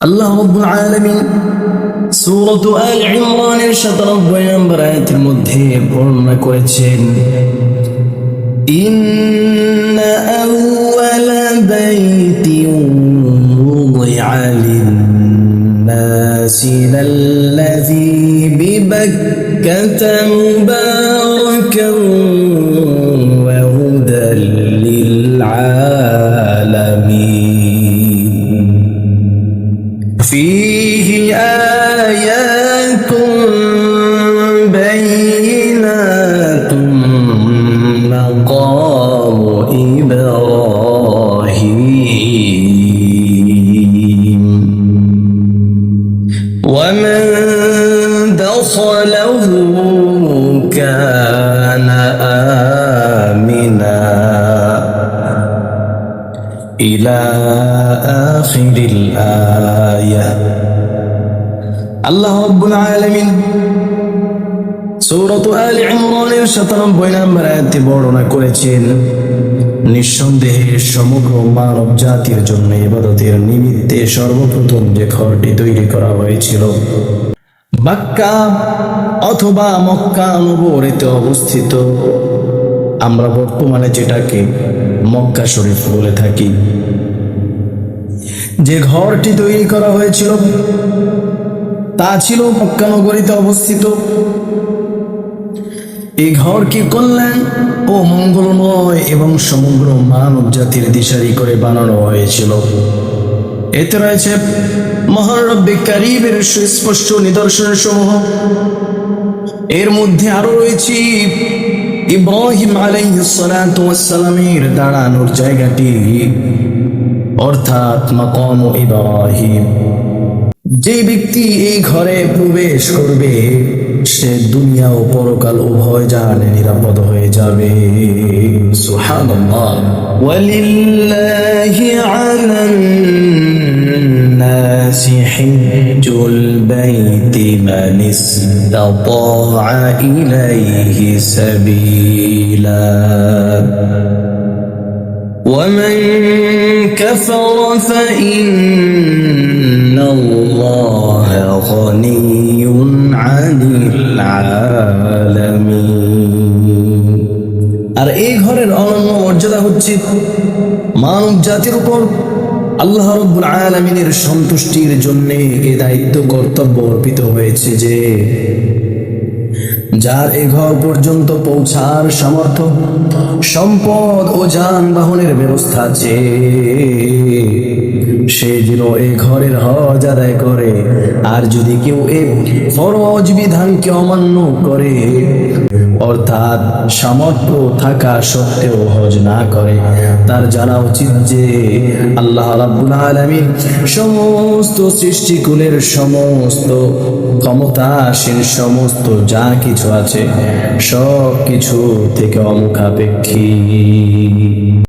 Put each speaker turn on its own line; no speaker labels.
আল্লাহ রব্বুল আলামিন সূরাত আল ইমরানের 97 নম্বর আয়াতের মধ্যে বর্ণনা করেছেন إن أول بيت وضع للناس للذي ببكة مباركا وهدى للعالمين فيه آيات بينات مقام إبراهيم. ومن دخله كان آمنا. إلى آخر الآية আল্লাহ রব্বুল আলামিন সূরাত আল ইমরানের 97 নম্বর আয়াতে বর্ণনা করেছেন নিঃসন্দেহে সমগ্র মানব জাতির জন্য ইবাদতের নিমিত্তে সর্বপ্রথম যে ঘরটি তৈরি করা হয়েছিল বাক্কা অথবা মক্কা নগরীতে অবস্থিত আমরা বর্তমানে যেটাকে মক্কা শরীফ বলে থাকি। যে ঘরটি তৈরি করা হয়েছিল, তা ছিল মক্কা নগরীতে অবস্থিত। এই ঘরকে কল্যাণ ও মঙ্গলময় এবং সমগ্র মানব জাতির দিশারি করে বানানো হয়েছিল। এতে রয়েছে মহারব্বে কারিবের সুস্পষ্ট নিদর্শন সমূহ এর মধ্যে আরও রয়েছে ইব্রাহিম আলাইহিসসালামের দাঁড়ানোর জায়গাটি অর্থাৎ মাকাম ইব্রাহিম। যে ব্যক্তি এই ঘরে প্রবেশ করবে, সে দুনিয়া ও পরকাল উভয় জাহানে নিরাপদ হয়ে যাবে। সুবহানাল্লাহ। ওয়ালিল্লাহি আলান الناس حج البيت من استطاع إليه سبيلا ومن كفر فإن الله غني عن العالمين আর এই ঘরের অনন্য মর্যাদা হচ্ছে মানব জাতির উপর আল্লাহ রব্বুল আলমিনের সন্তুষ্টির জন্য এ দায়িত্ব কর্তব্য অর্পিত হয়েছে যে, যার এ ঘর পর্যন্ত পৌঁছার সামর্থ্য, সম্পদ ও যানবাহনের ব্যবস্থা আছে। সে যেন এ ঘরের হজ আদায় করে, আর যদি কেউ এ ফরজ বিধানকে অমান্য করে অর্থাৎ সামর্থ্য থাকা সত্ত্বেও হজ না করে। তার জানা উচিত যে আল্লাহ রাব্বুল আলামিন সমস্ত সৃষ্টিকুলের সমস্ত ক্ষমতাসীন সমস্ত যা কিছু আছে সব কিছু থেকে অমুখাপেক্ষী।